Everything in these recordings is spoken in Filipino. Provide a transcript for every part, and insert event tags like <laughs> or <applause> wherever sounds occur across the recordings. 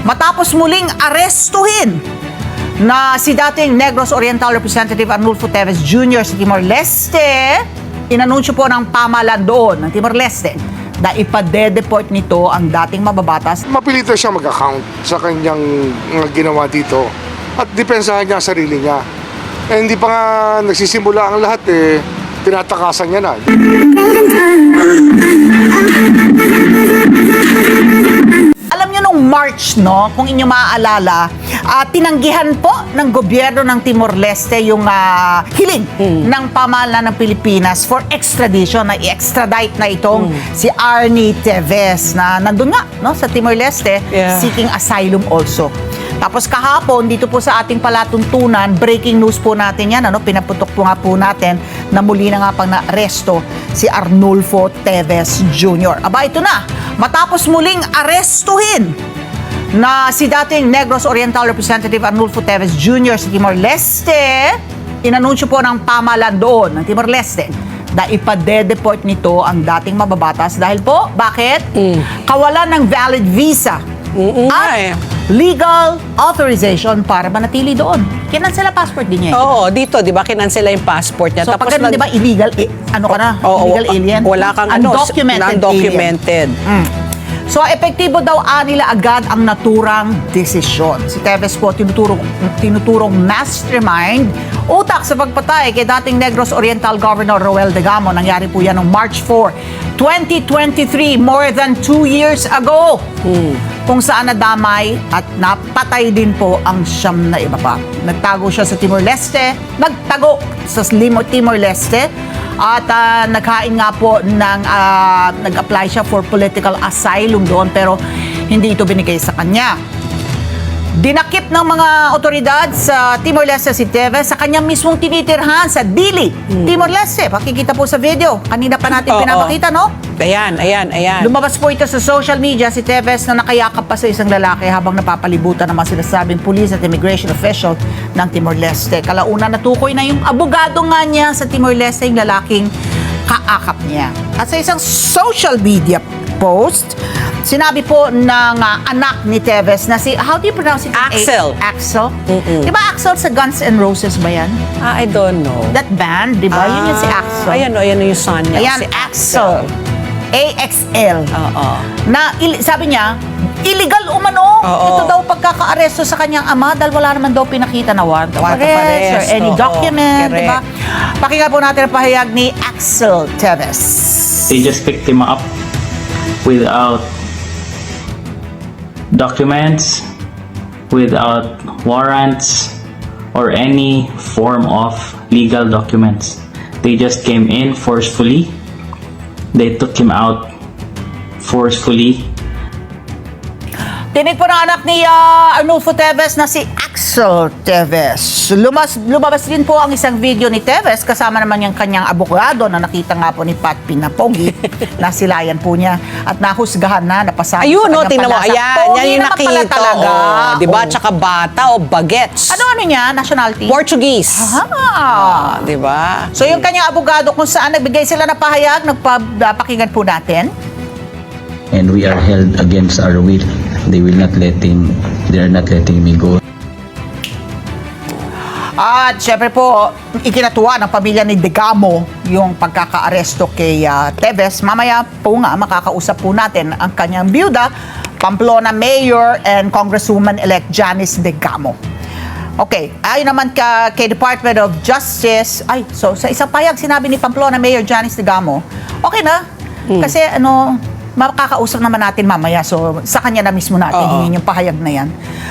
Matapos muling arestuhin na si dating Negros Oriental Representative Arnulfo Teves Jr. sa Timor-Leste, inanunsyo po ng pamahalaan doon ng Timor-Leste na ipadedeport nito ang dating mababatas mapilito siya mag-account sa kanyang mga ginawa dito at depensahan niya ang sarili niya. Eh, hindi pa nga nagsisimula ang lahat eh, tinatakasan niya na. March, no, kung inyo maaalala, ah, tinanggihan po ng gobyerno ng Timor-Leste yung ah, hiling ng pamahalaan ng Pilipinas for extradition na i-extradite na itong si Arnie Teves na nandun nga no, sa Timor-Leste Yeah. seeking asylum also. Tapos kahapon, dito po sa ating palatuntunan, breaking news po natin yan, ano, pinaputok po nga po natin na muli na nga pang naaresto si Arnulfo Teves Jr. Aba, ito na. Matapos muling arestuhin na si dating Negros Oriental Representative Arnulfo Teves Jr. sa Timor-Leste, inanunsyo po ng pamahalaan doon ng Timor-Leste na ipadedeport nito ang dating mababatas dahil po, bakit? Kawalan ng valid visa Mm, nga at eh. legal authorization para manatili doon. Kinansela passport din niya. eh. Oo, dito, di ba, kinansela yung passport niya. So pag ganun, nag- di ba, illegal, eh, ano ka na? Oo, illegal alien? Wala kang ano, Undocumented alien. Mm. So, epektibo daw ah, nila agad ang naturang desisyon. Si Teves po tinuturong, tinuturong mastermind utak sa pagpatay kay dating Negros Oriental Governor Roel Degamo. Nangyari po yan noong March 4, 2023, more than two years ago. Kung saan nadamay at napatay din po ang siyam na iba pa. Nagtago siya sa Timor-Leste, nagtago sa Timor-Leste, at ah, naghain nga po ng, ah, nag-apply siya for political asylum doon pero hindi ito binigay sa kanya. Dinakip ng mga otoridad sa Timor-Leste si Teves sa kanyang mismong tinitirhan sa Dili, Timor-Leste. Pakikita po sa video. Kanina pa natin Oo. pinapakita, no? Ayan, ayan, ayan. Lumabas po ito sa social media si Teves na nakayakap pa sa isang lalaki habang napapalibutan ng mga sinasabing pulis at immigration official ng Timor-Leste. Kalauna natukoy na yung abogado nga niya sa Timor-Leste, yung lalaking kaakap niya. At sa isang social media post, sinabi po ng ah, anak ni Teves na si, how do you pronounce it? Axel. A- Axel? Mm-mm. Di ba Axel sa Guns N' Roses ba yan? Ah, I don't know. That band, di ba? Yun yung si Ah, Axel. Ayan, o, ayan yung son niya. Ayan, si Axel. A-X-L Oo. na il- sabi niya, illegal umano. Oo. Ito daw pagkakaaresto sa kanyang ama dahil wala naman daw pinakita na warrant of arrest or any oo, document, di ba? Pakinggan po natin ang pahayag ni Axel Teves. they just picked him up without documents, without warrants, or any form of legal documents. They just came in forcefully. They took him out forcefully. Tinig po ng anak ni ah, Arnulfo Teves na si Axel Teves. Lumas, lumabas din po ang isang video ni Teves kasama naman yung kanyang abogado na nakita nga po ni Pat Pinapogi. <laughs> Nasilayan po niya at nahusgahan na, napasabi Ayun, no, tingnan mo. Ayan, Pogi yan yung naman pala nakita. talaga. Oh, di ba? Oo. Tsaka bata o bagets. Ano ano niya? Nationality? Portuguese. Ah. Di ba? So yung kanyang abogado kung saan nagbigay sila ng pahayag, nagpapakinggan po natin. and we are held against our will. They will not letting they are not letting me go. At syempre po, ikinatuwa ng pamilya ni Degamo yung pagkakaaresto kay ah, Teves. Mamaya po nga, makakausap po natin ang kanyang byuda, Pamplona Mayor and Congresswoman-elect Janice Degamo. Okay, ayon naman ka, kay Department of Justice, ay, so sa isang payag sinabi ni Pamplona Mayor Janice Degamo, okay na, kasi ano, makakausap naman natin mamaya. So, sa kanya na mismo natin Oo. yung pahayag na yan.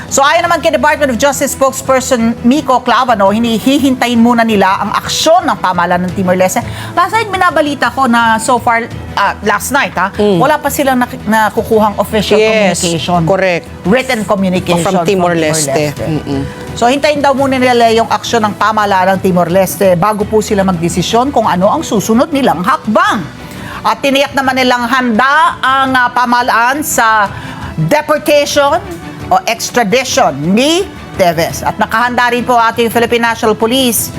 So, ayon naman kay Department of Justice spokesperson Miko Clavano, hinihihintayin muna nila ang aksyon ng pamahalaan ng Timor-Leste. Last night, binabalita ko na so far, ah, last night, ha, wala pa silang nak- nakukuhang official Mm. Yes, communication. correct. Written communication From Timor-Leste. Timor-Leste. Mm-mm. So, hintayin daw muna nila yung aksyon ng pamahalaan ng Timor-Leste bago po sila magdesisyon kung ano ang susunod nilang hakbang. At tiniyak naman nilang handa ang ah, pamahalaan sa deportation o extradition ni Teves. At nakahanda rin po ating Philippine National Police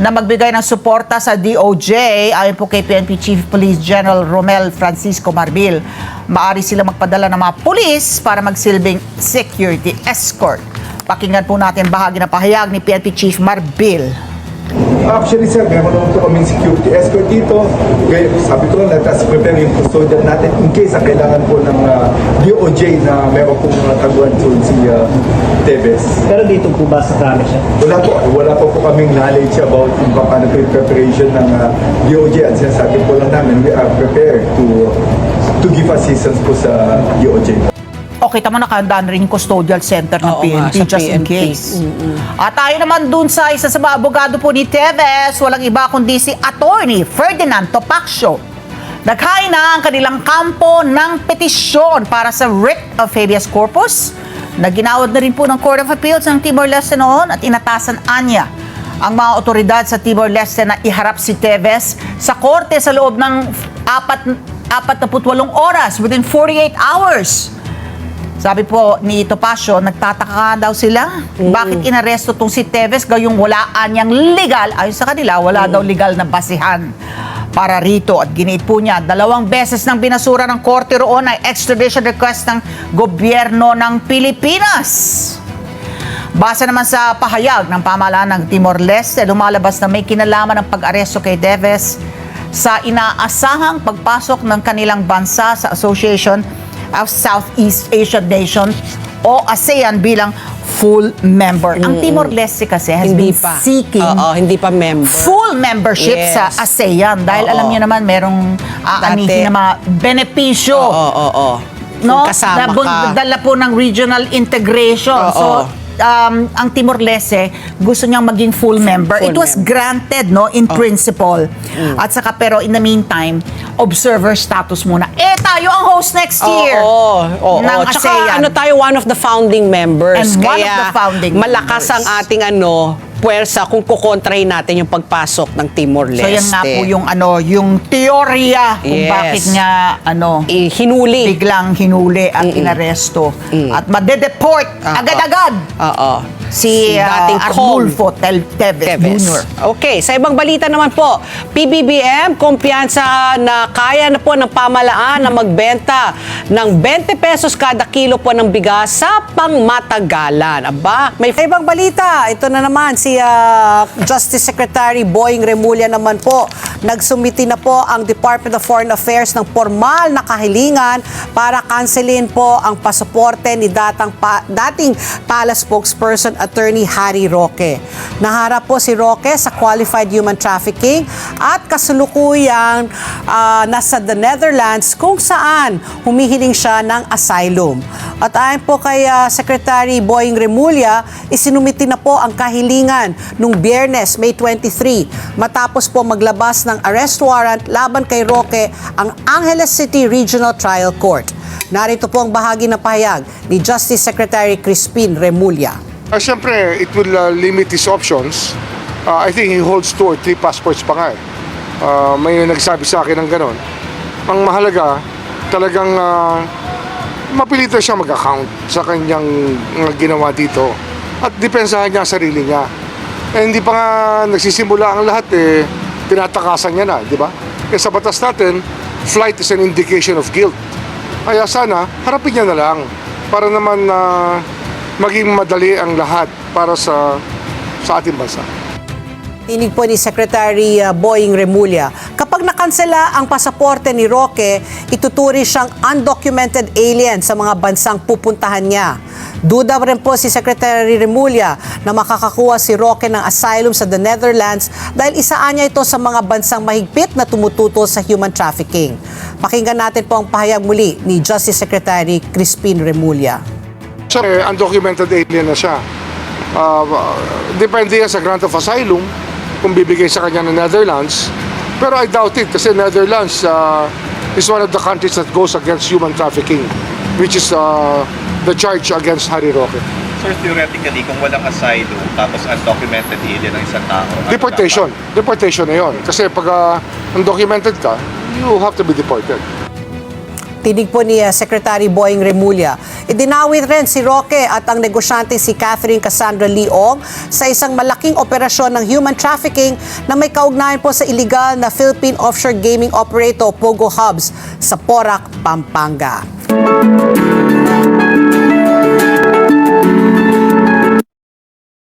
na magbigay ng suporta sa DOJ ayon po kay PNP Chief Police General Romel Francisco Marbil Maari sila magpadala ng mga pulis para magsilbing security escort. Pakinggan po natin bahagi na pahayag ni PNP Chief Marbil. Actually, sir, meron naman po kaming security escort dito. Kaya sabi ko nga, let us prepare yung custodian natin in case ang kailangan po ng ah, DOJ na meron pong uh, taguan po si uh, Tevez. Pero dito po ba sa Krami siya? Wala po, wala po po kaming knowledge about kung paano po yung preparation ng uh, DOJ at sinasabi po lang namin, we are prepared to to give assistance po sa DOJ. Kita mo nakahanda na rin yung custodial center ng Oo nga, PNP sa just in PNP. case. At tayo naman dun sa isa sa mga abogado po ni Teves, walang iba kundi si Attorney Ferdinand Topacio. Naghain na ang kanilang kampo ng petisyon para sa writ of habeas corpus na ginawad na rin po ng Court of Appeals ng Timor-Leste noon at inatasan anya ang mga otoridad sa Timor-Leste na iharap si Teves sa korte sa loob ng apat, 48 oras, within 48 hours. Sabi po ni Topacio, nagtataka daw sila. Bakit inaresto tong si Teves gayong wala niyang legal, ayon sa kanila, wala daw legal na basihan para rito. At giniit po niya, dalawang beses nang binasura ng korte roon ay extradition request ng gobyerno ng Pilipinas. Base naman sa pahayag ng pamahalaan ng Timor-Leste, lumalabas na may kinalaman ng pag-aresto kay Deves sa inaasahang pagpasok ng kanilang bansa sa Association of Southeast Asian Nations o ASEAN bilang full member. Ang Timor-Leste kasi has Hindi been pa. seeking Oo, hindi pa member. full membership Yes. sa ASEAN dahil Oo. alam niyo naman merong aanihin na mga benepisyo Oo, oo, oo. no? Kasama Dabo- ka. Dala po ng regional integration. Oo. So, um, ang Timor-Leste gusto niyang maging full member. Full It was member. granted no in principle. At saka pero in the meantime, observer status muna. Eh tayo ang host next year. Oo, oo, ng oo. Tsaka ASEAN. ano tayo, one of the founding members. And one of Kaya the founding malakas members. ang ating ano, puwersa kung kukontrahin natin yung pagpasok ng Timor-Leste. So yan nga po yung ano, yung teorya kung Yes. bakit nga ano Eh, hinuli. biglang hinuli at inaresto at madedeport Oo. agad-agad Oo. Si uh, Dating Arnulfo Tel Teves, Teves. Jr. Okay, sa ibang balita naman po, PBBM, kumpiyansa na kaya na po ng pamalaan na magbenta ng 20 pesos kada kilo po ng bigas sa pangmatagalan. Aba, may sa ibang balita, ito na naman si ah, Justice Secretary Boying Remulla naman po. Nagsumiti na po ang Department of Foreign Affairs ng formal na kahilingan para kanselin po ang pasaporte ni datang pa, dating palace spokesperson attorney Harry Roque. Naharap po si Roque sa qualified human trafficking at kasulukuyang ah, nasa the Netherlands kung saan humihiling siya ng asylum. At ayon po kay ah, Secretary Boying Remulla, isinumiti na po ang kahilingan nung Biyernes, May 23, matapos po maglabas ng arrest warrant laban kay Roque ang Angeles City Regional Trial Court. Narito po ang bahagi ng pahayag ni Justice Secretary Crispin Remulla. Uh, Siyempre, it will uh, limit his options. Uh, I think he holds two or three passports pa nga eh. Uh, may nagsabi sa akin ng ganon. Ang mahalaga, talagang uh, mapilito siya mag-account sa kanyang ginawa dito. At depensahan niya sarili niya. Eh, hindi pa nga nagsisimula ang lahat eh, tinatakasan niya na, di ba? Kaya sa batas natin, flight is an indication of guilt. Kaya sana, harapin niya na lang para naman na maging madali ang lahat para sa sa ating bansa. Tinig po ni Secretary uh, Boying Remulla, kapag nakansela ang pasaporte ni Roque, ituturi siyang undocumented alien sa mga bansang pupuntahan niya. Duda rin po si Secretary Remulla na makakakuha si Roque ng asylum sa the Netherlands dahil isaan niya ito sa mga bansang mahigpit na tumututol sa human trafficking. Pakinggan natin po ang pahayag muli ni Justice Secretary Crispin Remulla. So, eh, undocumented alien na siya. Uh, depende yan sa grant of asylum kung bibigay sa kanya ng Netherlands. Pero I doubt it kasi Netherlands uh, is one of the countries that goes against human trafficking which is uh, the charge against Harry Roque. Sir, theoretically, kung walang asylum, tapos undocumented alien ang isang tao, ano Deportation. Deportation na yon. Kasi pag uh, undocumented ka, you have to be deported. Tinig po ni uh, Secretary Boying Remulla. Idinawit rin si Roque at ang negosyante si Catherine Cassandra Leong sa isang malaking operasyon ng human trafficking na may kaugnayan po sa illegal na Philippine offshore gaming operator Pogo Hubs sa Porac, Pampanga. Thank you.